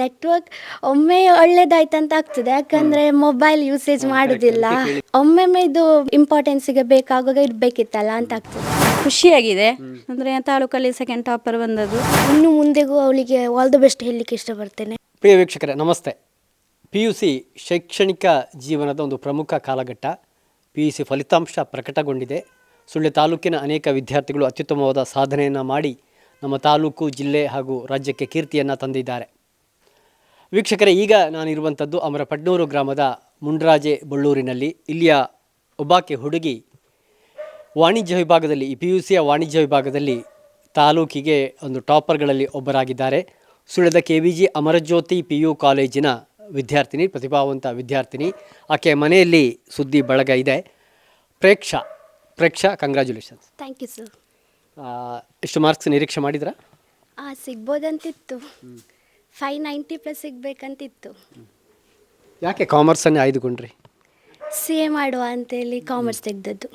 Network ಒಮ್ಮೆ ಒಳ್ಳೇದಾಯ್ತಂತ ಆಗ್ತದೆ ಯಾಕಂದ್ರೆ ಮೊಬೈಲ್ ಯೂಸೇಜ್ ಮಾಡುದಿಲ್ಲ. ಒಮ್ಮೆಮ್ಮೆ ಇದು ಇಂಪಾರ್ಟೆನ್ಸಿಗೆ ಬೇಕಾಗುವಾಗ ಇರ್ಬೇಕಿತ್ತಲ್ಲ ಅಂತ ಆಗ್ತದೆ ಖುಷಿಯಾಗಿದೆ ಅಂದ್ರೆ ತಾಲೂಕಲ್ಲಿ ಸೆಕೆಂಡ್ ಟಾಪರ್ ಬಂದದ್ದು. ಇನ್ನು ಮುಂದೆಗೂ ಅವಳಿಗೆ ಆಲ್ ದ ಬೆಸ್ಟ್ ಹೇಳಲಿಕ್ಕೆ ಇಷ್ಟಪಡ್ತೇನೆ. ಪ್ರಿಯ ವೀಕ್ಷಕರೇ ನಮಸ್ತೆ. ಪಿ ಯು ಸಿ ಶೈಕ್ಷಣಿಕ ಜೀವನದ ಒಂದು ಪ್ರಮುಖ ಕಾಲಘಟ್ಟ. ಪಿ ಯು ಸಿ ಫಲಿತಾಂಶ ಪ್ರಕಟಗೊಂಡಿದೆ. ಸುಳ್ಯ ತಾಲೂಕಿನ ಅನೇಕ ವಿದ್ಯಾರ್ಥಿಗಳು ಅತ್ಯುತ್ತಮವಾದ ಸಾಧನೆಯನ್ನು ಮಾಡಿ ನಮ್ಮ ತಾಲೂಕು ಜಿಲ್ಲೆ ಹಾಗೂ ರಾಜ್ಯಕ್ಕೆ ಕೀರ್ತಿಯನ್ನು ತಂದಿದ್ದಾರೆ. ವೀಕ್ಷಕರೇ ಈಗ ನಾನಿರುವಂಥದ್ದು ಅಮರಪಡ್ನೂರು ಗ್ರಾಮದ ಮುಂಡ್ರಾಜೆ ಬಳ್ಳೂರಿನಲ್ಲಿ. ಇಲ್ಲಿಯ ಒಬ್ಬಾಕೆ ಹುಡುಗಿ ವಾಣಿಜ್ಯ ವಿಭಾಗದಲ್ಲಿ ಪಿ ಯು ಸಿಯ ವಾಣಿಜ್ಯ ವಿಭಾಗದಲ್ಲಿ ತಾಲೂಕಿಗೆ ಒಂದು ಟಾಪರ್ಗಳಲ್ಲಿ ಒಬ್ಬರಾಗಿದ್ದಾರೆ. ಸುಳ್ಯದ K V G Amarajyothi P U ಕಾಲೇಜಿನ ವಿದ್ಯಾರ್ಥಿನಿ ಪ್ರತಿಭಾವಂತ ವಿದ್ಯಾರ್ಥಿನಿ. ಆಕೆ ಮನೆಯಲ್ಲಿ ಸುದ್ದಿ ಬಳಗ ಇದೆ. Preksha Preksha congratulations thank you sir ಎಷ್ಟು ಮಾರ್ಕ್ಸ್ ನಿರೀಕ್ಷೆ ಮಾಡಿದ್ರಾ? ಸಿಗ್ಬೋದಂತಿತ್ತು. ಫೈವ್ ನೈಂಟಿ ಪ್ಲಸ್ ಸಿಗಬೇಕಂತಿತ್ತು. ಯಾಕೆ ಕಾಮರ್ಸನ್ನೇ ಆಯ್ದುಕೊಂಡ್ರಿ ಸಿ ಎ ಮಾಡುವ ಅಂತೇಳಿ ಕಾಮರ್ಸ್ ತೆಗೆದದ್ದು.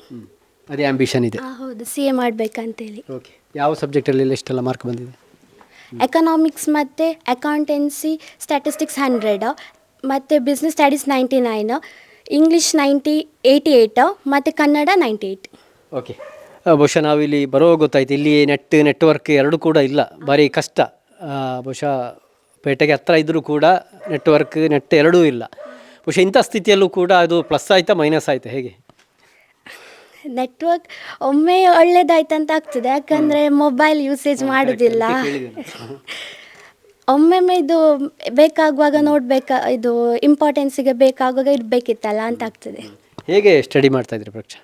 ಅದೇ ಆಂಬಿಷನ್ ಇದೆ. ಆ, ಹೌದು ಸಿ ಎ ಮಾಡಬೇಕಂತೇಳಿ. ಓಕೆ ಯಾವ ಸಬ್ಜೆಕ್ಟಲ್ಲಿ ಎಷ್ಟೆಲ್ಲ ಮಾರ್ಕ್ ಬಂದಿದೆ? ಎಕನಾಮಿಕ್ಸ್ ಮತ್ತು ಅಕೌಂಟೆನ್ಸಿ ಸ್ಟ್ಯಾಟಿಸ್ಟಿಕ್ಸ್ ಹಂಡ್ರೆಡ್ ಮತ್ತು business studies ninety nine English ninety eighty eight ಮತ್ತು ಕನ್ನಡ ನೈಂಟಿ ಏಯ್ಟ್ ಓಕೆ ಆ, ಬಹುಶಃ ನಾವಿಲ್ಲಿ ಬರೋ ಗೊತ್ತಾಯ್ತು ಇಲ್ಲಿ ನೆಟ್ ನೆಟ್ವರ್ಕ್ ಎರಡೂ ಕೂಡ ಇಲ್ಲ ಭಾರಿ ಕಷ್ಟ. ಆ, ಬಹುಶಃ ಪೇಟೆಗೆ ಹತ್ರ ಇದ್ದರೂ ಕೂಡ ನೆಟ್ವರ್ಕ್ ನೆಟ್ ಎರಡೂ ಇಲ್ಲ. ಬಹುಶಃ ಇಂಥ ಸ್ಥಿತಿಯಲ್ಲೂ ಕೂಡ ಅದು ಪ್ಲಸ್ ಆಯ್ತಾ ಮೈನಸ್ ಆಯ್ತಾ ಹೇಗೆ? ನೆಟ್ವರ್ಕ್ ಒಮ್ಮೆ ಒಳ್ಳೇದಾಯ್ತಂತ ಆಗ್ತದೆ ಯಾಕಂದರೆ ಮೊಬೈಲ್ ಯೂಸೇಜ್ ಮಾಡೋದಿಲ್ಲ. ಒಮ್ಮೊಮ್ಮೆ ಇದು ಬೇಕಾಗುವಾಗ ನೋಡಬೇಕಾ ಇದು ಇಂಪಾರ್ಟೆನ್ಸಿಗೆ ಬೇಕಾಗುವಾಗ ಇರಬೇಕಿತ್ತಲ್ಲ ಅಂತ ಆಗ್ತದೆ. ಹೇಗೆ ಸ್ಟಡಿ ಮಾಡ್ತಾ ಇದ್ರಿ ಪರೀಕ್ಷೆ?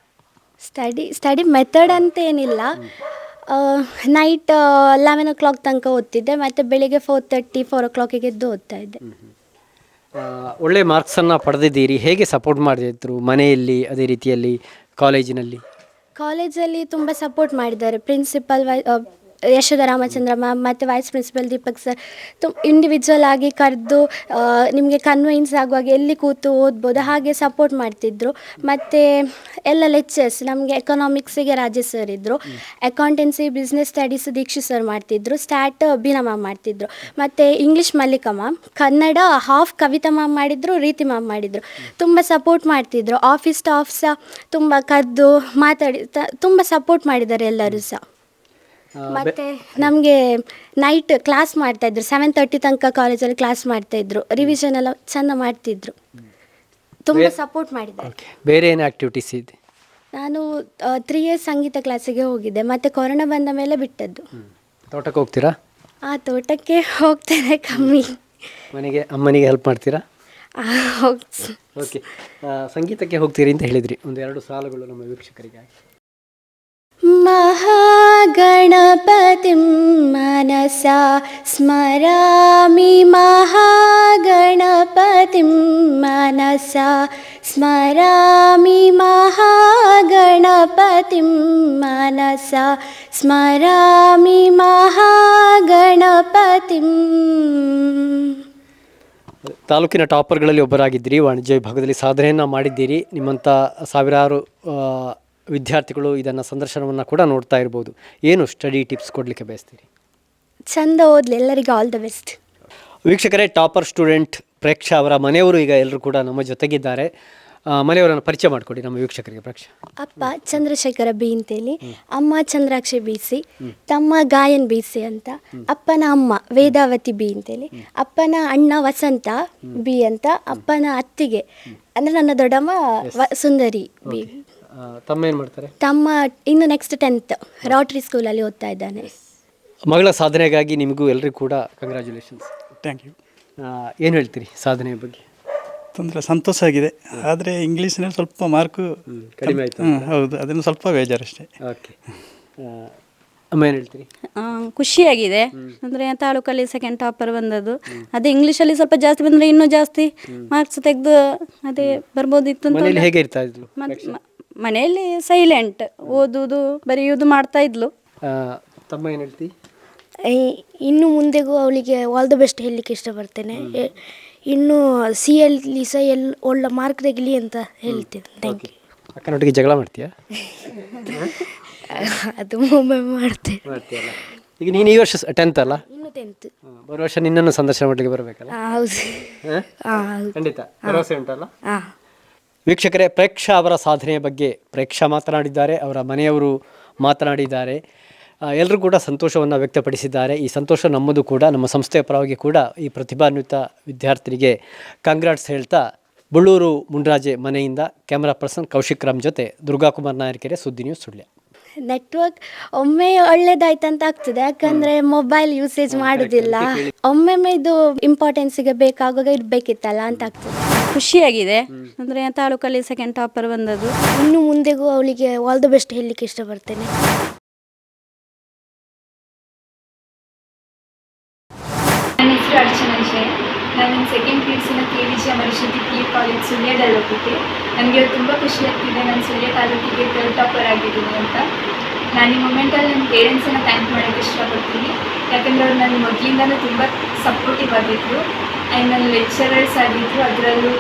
ಸ್ಟಡಿ ಸ್ಟಡಿ ಮೆಥಡ್ ಅಂತ ಏನಿಲ್ಲ. ನೈಟ್ ಲೆವೆನ್ ಓ ಕ್ಲಾಕ್ ತನಕ ಓದ್ತಿದ್ದೆ ಮತ್ತು ಬೆಳಿಗ್ಗೆ ಫೋರ್ ತರ್ಟಿ ಫೋರ್ ಓ ಕ್ಲಾಕಿಗೆ ಎದ್ದು ಓದ್ತಾ ಇದ್ದೆ. ಒಳ್ಳೆ ಮಾರ್ಕ್ಸನ್ನು ಪಡೆದಿದ್ದೀರಿ. ಹೇಗೆ ಸಪೋರ್ಟ್ ಮಾಡಿದ್ರು ಮನೆಯಲ್ಲಿ ಅದೇ ರೀತಿಯಲ್ಲಿ ಕಾಲೇಜಿನಲ್ಲಿ ಕಾಲೇಜಲ್ಲಿ ತುಂಬ ಸಪೋರ್ಟ್ ಮಾಡಿದ್ದಾರೆ. Principal Y Yashodha Ramachandra ma'am ಮತ್ತು ವೈಸ್ ಪ್ರಿನ್ಸಿಪಲ್ ದೀಪಕ್ ಸರ್ ತು ಇಂಡಿವಿಜುವಲ್ ಆಗಿ ಕರೆದು ನಿಮಗೆ ಕನ್ವಿನ್ಸ್ ಆಗುವಾಗ ಎಲ್ಲಿ ಕೂತು ಓದ್ಬೋದು ಹಾಗೆ ಸಪೋರ್ಟ್ ಮಾಡ್ತಿದ್ರು. ಮತ್ತು ಎಲ್ಲ ಲೆಕ್ಚರ್ಸ್ ನಮಗೆ ಎಕನಾಮಿಕ್ಸಿಗೆ ರಾಜೇಶ್ ಸರ್ ಇದ್ದರು accountancy business studies Dikshith sir ಮಾಡ್ತಿದ್ರು. ಸ್ಟಾರ್ಟ್ ಅಭಿನ ಮ್ಯಾಮ್ ಮಾಡ್ತಿದ್ರು. ಮತ್ತು English Mallika ma'am Kannada half Kavitha ma'am ಮಾಡಿದ್ರು, ರೀತಿ ಮ್ಯಾಮ್ ಮಾಡಿದ್ರು. ತುಂಬ ಸಪೋರ್ಟ್ ಮಾಡ್ತಿದ್ರು. ಆಫೀಸ್ ಸ್ಟಾಫ್ ಸಹ ತುಂಬ ಕದ್ದು ಮಾತಾಡಿ ತುಂಬ ಸಪೋರ್ಟ್ ಮಾಡಿದ್ದಾರೆ ಎಲ್ಲರೂ ಸಹ. ಮತ್ತು ನಮಗೆ ನೈಟ್ ಕ್ಲಾಸ್ ಮಾಡ್ತಾ ಇದ್ರು. ಸೆವೆನ್ ತರ್ಟಿ ತನಕ ಕಾಲೇಜಲ್ಲಿ ಕ್ಲಾಸ್ ಮಾಡ್ತಾ ಇದ್ರು. ರಿವಿಷನ್ ಎಲ್ಲ ಚೆಂದ ಮಾಡ್ತಿದ್ರು. ತುಂಬಾ ಸಪೋರ್ಟ್ ಮಾಡಿದ್ದಾರೆ. ಓಕೆ ಬೇರೆ ಏನು ಆಕ್ಟಿವಿಟೀಸ್ ಇದೆ? ನಾನು ತ್ರೀ ಇಯರ್ಸ್ ಸಂಗೀತ ಕ್ಲಾಸಿಗೆ ಹೋಗಿದ್ದೆ. ಮತ್ತೆ ಕೊರೋನಾ ಬಂದ ಮೇಲೆ ಬಿಟ್ಟದ್ದು. ತೋಟಕ್ಕೆ ಹೋಗ್ತೀರಾ? ಆ ತೋಟಕ್ಕೆ ಹೋಗ್ತೇನೆ ಕಮ್ಮಿ. ಮನೆಗೆ ಅಮ್ಮನಿಗೆ ಹೆಲ್ಪ್ ಮಾಡ್ತೀರಾ? ಆ, ಹೋಗ್ ಓಕೆ ಸಂಗೀತಕ್ಕೆ ಹೋಗ್ತೀರಿ ಅಂತ ಹೇಳಿದ್ರಿ. ಒಂದು ಎರಡು ಸಾಲುಗಳು ನಮ್ಮ ವೀಕ್ಷಕರಿಗಾಗಿ. महागणपतिं मनसा स्मरामि महागणपतिं मनसा स्मरामि महागणपतिं मनसा स्मरामि महागणपतिम् ತಾಲೂಕಿನ ಟಾಪರ್ಗಳಲ್ಲಿ ಒಬ್ಬರಾಗಿದ್ದೀರಿ ವಾಣಿಜ್ಯ ವಿಭಾಗದಲ್ಲಿ ಸಾಧನೆಯನ್ನು ಮಾಡಿದ್ದೀರಿ ನಿಮ್ಮಂಥ ಸಾವಿರಾರು ಆ, ವಿದ್ಯಾರ್ಥಿಗಳು ಇದನ್ನು ಸಂದರ್ಶನವನ್ನು ಕೂಡ ನೋಡ್ತಾ ಇರ್ಬೋದು. ಏನು ಸ್ಟಡಿ ಟಿಪ್ಸ್ ಕೊಡಲಿಕ್ಕೆ ಬಯಸ್ತೀರಿ? ಚಂದ ಓದ್ಲಿ ಎಲ್ಲರಿಗೂ ಆಲ್ ದ ಬೆಸ್ಟ್ ವೀಕ್ಷಕರೇ ಟಾಪರ್ ಸ್ಟೂಡೆಂಟ್ ಪ್ರೇಕ್ಷಾ ಅವರ ಮನೆಯವರು ಈಗ ಎಲ್ಲರೂ ಕೂಡ ನಮ್ಮ ಜೊತೆಗಿದ್ದಾರೆ. ಆ, ಮನೆಯವರನ್ನು ಪರಿಚಯ ಮಾಡಿಕೊಡಿ ನಮ್ಮ ವೀಕ್ಷಕರಿಗೆ ಪ್ರೇಕ್ಷ. ಅಪ್ಪ ಚಂದ್ರಶೇಖರ ಬಿ ಅಂತೇಳಿ ಅಮ್ಮ ಚಂದ್ರಾಕ್ಷಿ ಬಿ ಸಿ ತಮ್ಮ ಗಾಯನ್ ಬಿ ಸಿ ಅಂತ ಅಪ್ಪನ ಅಮ್ಮ ವೇದಾವತಿ ಬಿ ಅಂತೇಳಿ ಅಪ್ಪನ ಅಣ್ಣ ವಸಂತ ಬಿ ಅಂತ ಅಪ್ಪನ ಅತ್ತಿಗೆ ಅಂದರೆ ನನ್ನ ದೊಡ್ಡಮ್ಮ ವ- ಸುಂದರಿ ಬಿ. ತಮ್ಮ ಏನು ಮಾಡ್ತಾರೆ? ತಮ್ಮ ಇನ್ನು ನೆಕ್ಸ್ಟ್ ಟೆಂತ್ ರಾಟ್ರಿ ಸ್ಕೂಲಲ್ಲಿ ಓದ್ತಾ ಇದ್ದಾನೆ. ಮಗಳ ಸಾಧನೆಗಾಗಿ ನಿಮಗೂ ಎಲ್ಲರಿಗೂ ಕೂಡ ಕಂಗ್ರ್ಯಾಚುಲೇಷನ್ಸ್ ಥ್ಯಾಂಕ್ ಯು ಏನು ಹೇಳ್ತೀರಿ ಸಾಧನೆ ಬಗ್ಗೆ? ತೊಂದರೆ ಸಂತೋಷ ಆಗಿದೆ. ಆದರೆ ಇಂಗ್ಲೀಷ್ನಲ್ಲಿ ಸ್ವಲ್ಪ ಮಾರ್ಕು ಕಡಿಮೆ ಆಯಿತು ಹ್ಮ್, ಹೌದು. ಅದನ್ನು ಸ್ವಲ್ಪ ಬೇಜಾರಷ್ಟೇ. ಓಕೆ ಅಮ್ಮ ಏನು ಹೇಳ್ತೀರಿ? ಆ, ಖುಷಿಯಾಗಿದೆ. ಅಂದರೆ ತಾಲೂಕಲ್ಲಿ ಸೆಕೆಂಡ್ ಟಾಪರ್ ಬಂದದ್ದು. ಅದೇ ಇಂಗ್ಲೀಷಲ್ಲಿ ಸ್ವಲ್ಪ ಜಾಸ್ತಿ ಬಂದರೆ ಇನ್ನೂ ಜಾಸ್ತಿ ಮಾರ್ಕ್ಸ್ ತೆಗೆದು ಅದೇ ಬರ್ಬೋದಿತ್ತು ಅಂತ ಮನೇಲಿ ಹೇಗೆ ಇರ್ತಾ ಇದ್ರು? ಮತ್- ಮ- ಮನೆಯಲ್ಲಿ ಸೈಲೆಂಟ್ ಓದುವುದು ಬರೆಯುವುದು ಮಾಡ್ತಾ ಇದ್ಲು. ತಮ್ಮ ಏನು ಹೇಳ್ತಿ? ಈ- ಇನ್ನು ಮುಂದೆಗೂ ಅವಳಿಗೆ ಆಲ್ ದ ಬೆಸ್ಟ್ ಹೇಳಲಿಕ್ಕೆ ಇಷ್ಟಪಡ್ತೇನೆ. ಎ- ಇನ್ನು ಸಿ ಎಲ್ ಸಹ ಎಲ್ ಒಳ್ಳೆ ಮಾರ್ಕ್ ತೆಗಿಲಿ ಅಂತ ಹೇಳ್ತೇನೆ. ಥ್ಯಾಂಕ್ ಯು ಅಕ್ಕನೊಟ್ಟಿಗೆ ಜಗಳ ಮಾಡ್ತೀಯಾ? ಅದು ಒಮ್ಮೆ ಮಾಡ್ತೇನೆ. ಮಾಡ್ತೀಯಲ್ಲ. ಈಗ ನೀನು ಈ ವರ್ಷ ಟೆಂತ್ ಅಲ್ಲ? ಇನ್ನು ಟೆಂತ್ ಬರುವ ವರ್ಷ ನಿನ್ನನ್ನು ಸಂದರ್ಶನ ಮಾಡಲಿಕ್ಕೆ ಬರಬೇಕಲ್ಲ? ಹೌದು? ಹಾಂ? ಹೌದು. ಖಂಡಿತ. ಭರವಸೆ ಉಂಟಲ್ಲ? ಹಾಂ ವೀಕ್ಷಕರೇ ಪ್ರೇಕ್ಷಾ ಅವರ ಸಾಧನೆಯ ಬಗ್ಗೆ ಪ್ರೇಕ್ಷಾ ಮಾತನಾಡಿದ್ದಾರೆ ಅವರ ಮನೆಯವರು ಮಾತನಾಡಿದ್ದಾರೆ. ಎಲ್ಲರೂ ಕೂಡ ಸಂತೋಷವನ್ನು ವ್ಯಕ್ತಪಡಿಸಿದ್ದಾರೆ. ಈ ಸಂತೋಷ ನಮ್ಮದು ಕೂಡ ನಮ್ಮ ಸಂಸ್ಥೆಯ ಪರವಾಗಿ ಕೂಡ ಈ ಪ್ರತಿಭಾನ್ವಿತ ವಿದ್ಯಾರ್ಥಿನಿಗೆ ಕಂಗ್ರಾಟ್ಸ್ ಹೇಳ್ತಾ ಬಳ್ಳೂರು ಮುಂಡ್ರಾಜೆ ಮನೆಯಿಂದ ಕ್ಯಾಮರಾ ಪರ್ಸನ್ ಕೌಶಿಕ್ ರಾಮ್ ಜೊತೆ ದುರ್ಗಾಕುಮಾರ್ ನಾಯರ್ಕೆರೆ ಸುದ್ದಿ ನ್ಯೂಸ್ ಸುಳ್ಯ. ನೆಟ್ವರ್ಕ್ ಒಮ್ಮೆ ಒಳ್ಳೇದಾಯ್ತಂತ ಆಗ್ತದೆ ಯಾಕಂದ್ರೆ ಮೊಬೈಲ್ ಯೂಸೇಜ್ ಮಾಡುದಿಲ್ಲ. ಒಮ್ಮೊಮ್ಮೆ ಇದು ಇಂಪಾರ್ಟೆನ್ಸಿಗೆ ಬೇಕಾಗುವಾಗ ಇರ್ಬೇಕಿತ್ತಲ್ಲ ಅಂತ ಆಗ್ತದೆ. ಖುಷಿಯಾಗಿದೆ. ಅಂದರೆ ತಾಲೂಕಲ್ಲಿ ಸೆಕೆಂಡ್ ಟಾಪರ್ ಬಂದದ್ದು. ಇನ್ನು ಮುಂದೆಗೂ ಅವಳಿಗೆ ಆಲ್ ದ ಬೆಸ್ಟ್ ಹೇಳಲಿಕ್ಕೆ ಇಷ್ಟಪಡ್ತೇನೆ. ನನ್ನ ಹೆಸರು ಅರ್ಚನಾ ಜೈನ್ ನಾನು ಸೆಕೆಂಡ್ ಪಿ ಯು ಸಿನ K V G Amarashetty P U college ಸುಳ್ಯದಲ್ಲಿ ಹೋಗಿದ್ದೆ. ನನಗೆ ತುಂಬ ಖುಷಿ ಆಗ್ತಿದೆ. ನಾನು ಸುಳ್ಯ ತಾಲೂಕಿಗೆ ಥರ್ಡ್ ಟಾಪರ್ ಆಗಿದ್ದೀನಿ ಅಂತ. ನಾನು ಈ ಮೂಮೆಂಟಲ್ಲಿ ನನ್ನ ಪೇರೆಂಟ್ಸನ್ನು ಥ್ಯಾಂಕ್ ಮಾಡೋಕ್ಕೆ ಇಷ್ಟಪಡ್ತೀನಿ. ಯಾಕಂದರೆ ಅವ್ರು ನನ್ನ ಮೊದಲಿಂದಲೂ ತುಂಬ ಸಪೋರ್ಟಿವ್ ಆಗಿದ್ದರು ಆ್ಯಂಡ್ ನನ್ನ ಲೆಕ್ಚರರ್ಸ್ ಆಗಿದ್ದರು ಅದರಲ್ಲೂ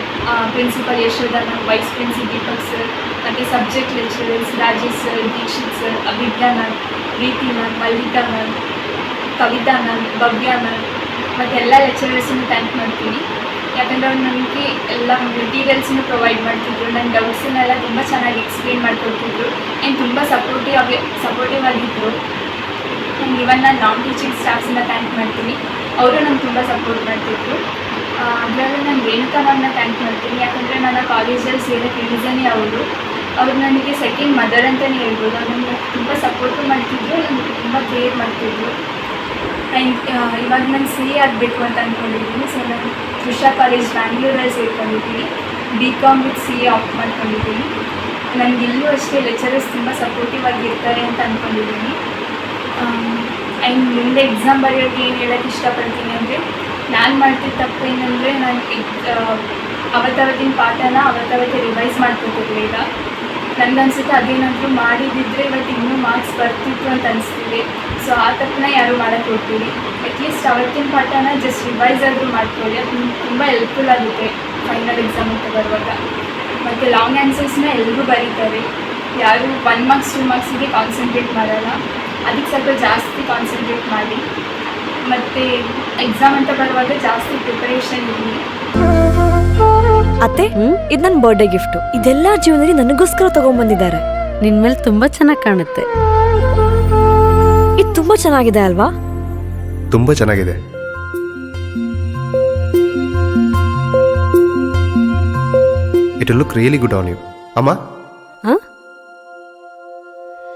principal Yashodha ma'am vice principal Deepak sir ಮತ್ತು subject lecturers Rajesh sir Dikshith sir Abhijna ma'am Preethi ma'am Mallika ma'am Kavitha ma'am Bhavya ma'am ಮತ್ತು ಎಲ್ಲ ಲೆಕ್ಚರರ್ಸನ್ನು ಥ್ಯಾಂಕ್ ಮಾಡ್ತೀನಿ. ಯಾಕಂದರೆ ಅವ್ರು ನನಗೆ ಎಲ್ಲ ಮೆಟೀರಿಯಲ್ಸನ್ನು ಪ್ರೊವೈಡ್ ಮಾಡ್ತಿದ್ರು ನನ್ನ ಡೌಟ್ಸನ್ನೆಲ್ಲ ತುಂಬ ಚೆನ್ನಾಗಿ ಎಕ್ಸ್ಪ್ಲೈನ್ ಮಾಡಿಕೊಡ್ತಿದ್ರು ಆ್ಯಂಡ್ ತುಂಬ ಸಪೋರ್ಟಿವ್ ಆಗಿ ಸಪೋರ್ಟಿವ್ ಆಗಿದ್ದರು ಆ್ಯಂಡ್ ಇವನ್ ನಾನು ನಾನ್ ಟೀಚಿಂಗ್ ಸ್ಟಾಫ್ಸನ್ನ ಥ್ಯಾಂಕ್ ಮಾಡ್ತೀನಿ. ಅವರು ನಂಗೆ ತುಂಬ ಸಪೋರ್ಟ್ ಮಾಡ್ತಿದ್ರು. ಅದರಲ್ಲಿ ನಾನು ರೇಣುಕಾ ಮ್ಯಾಮ್ನ ಥ್ಯಾಂಕ್ ಮಾಡ್ತೀನಿ, ಯಾಕಂದರೆ ನನ್ನ ಕಾಲೇಜಲ್ಲಿ ಸೇರೋಕ್ಕೆ ರೀಸನೇ ಅವರು ಅವ್ರು ನನಗೆ ಸೆಕೆಂಡ್ ಮದರ್ ಅಂತಲೇ ಹೇಳ್ಬೋದು. ಅವ್ರು ನನಗೆ ತುಂಬ ಸಪೋರ್ಟು ಮಾಡ್ತಿದ್ರು ನನಗೆ ತುಂಬ ಕೇರ್ ಮಾಡ್ತಿದ್ರು. ಆ್ಯಂಡ್ ಇವಾಗ ನಾನು ಸಿ ಎ ಆಗಬೇಕು ಅಂತ ಅಂದ್ಕೊಂಡಿದ್ದೀನಿ ಸೊ ನಾನು ಕೃಷಾ ಕಾಲೇಜ್ ಬ್ಯಾಂಗ್ಳೂರಲ್ಲಿ ಸೇರ್ಕೊಂಡಿದ್ದೀನಿ. B com with C A opt ಮಾಡ್ಕೊಂಡಿದ್ದೀನಿ. ನನಗೆ ಇಲ್ಲೂ ಅಷ್ಟೇ ಲೆಕ್ಚರರ್ಸ್ ತುಂಬ ಸಪೋರ್ಟಿವ್ ಆಗಿ ಇರ್ತಾರೆ ಅಂತ ಅಂದ್ಕೊಂಡಿದ್ದೀನಿ ಆ್ಯಂಡ್ ಮುಂದೆ ಎಕ್ಸಾಮ್ ಬರೆಯೋಕ್ಕೆ ಏನು ಹೇಳೋಕ್ಕೆ ಇಷ್ಟಪಡ್ತೀನಿ ಅಂದರೆ ನಾನು ಮಾಡ್ತಿದ್ದ ತಪ್ಪು ಏನಂದರೆ ನಾನು ಅವತ್ತವತ್ತಿನ ಪಾಠನ ಅವತ್ತವತ್ತೇ ರಿವೈಸ್ ಮಾಡ್ಕೊತಿರ್ಲಿಲ್ಲ ಅನಿಸುತ್ತೆ ಅದೇನಾದರೂ ಮಾಡಿದ್ದಿದ್ರೆ ಇವತ್ತು ಇನ್ನೂ ಮಾರ್ಕ್ಸ್ ಬರ್ತಿತ್ತು ಅಂತ ಅನಿಸ್ತಿದೆ. ಸೊ ಆ ತಪ್ಪನ್ನ ಯಾರೂ ಮಾಡೋಕ್ಕೆ ಹೋಗ್ತೀವಿ ಅಟ್ಲೀಸ್ಟ್ ಅವತ್ತಿನ ಪಾಠನ ಜಸ್ಟ್ ರಿವೈಸ್ ಆದರೂ ಮಾಡ್ಕೊಳ್ಳಿ. ಅದು ತುಂಬ ಹೆಲ್ಪ್ಫುಲ್ ಆಗುತ್ತೆ ಫೈನಲ್ ಎಕ್ಸಾಮ್ ಅಂತ ಬರುವಾಗ. ಮತ್ತು ಲಾಂಗ್ ಆನ್ಸರ್ಸ್ನ ಎಲ್ಲರೂ ಬರೀತಾರೆ. ಯಾರು ಒನ್ ಮಾರ್ಕ್ಸ್ ಟೂ ಮಾರ್ಕ್ಸಿಗೆ ಕಾನ್ಸಂಟ್ರೇಟ್ ಮಾಡಲ್ಲ. ಅದಕ್ಕೆ ಸ್ವಲ್ಪ ಜಾಸ್ತಿ ಕಾನ್ಸಂಟ್ರೇಟ್ ಮಾಡಿ. ಮತ್ತೆ ಎಕ್ಸಾಮ್ ಅಂತ ಬರುವಾಗ ಜಾಸ್ತಿ ಪ್ರಿಪರೇಷನ್ ಇರಲಿ. ಅತ್ತೆ ಇದು ನನ್ನ ಬರ್ಡೇ ಗಿಫ್ಟ್ ಇದೆಲ್ಲ ಜೀವನದಲ್ಲಿ ನನಗೋಸ್ಕರ ತಗೊಂಡ್ಬಂದಿದ್ದಾರೆ ನಿನ್ ಮೇಲೆ ತುಂಬಾ ಚೆನ್ನಾಗಿ ಕಾಣುತ್ತೆ. ಇದು ತುಂಬಾ ಚೆನ್ನಾಗಿದೆ ಅಲ್ವಾ? ತುಂಬಾ ಚೆನ್ನಾಗಿದೆ. It look really good on you ಅಮ್ಮ?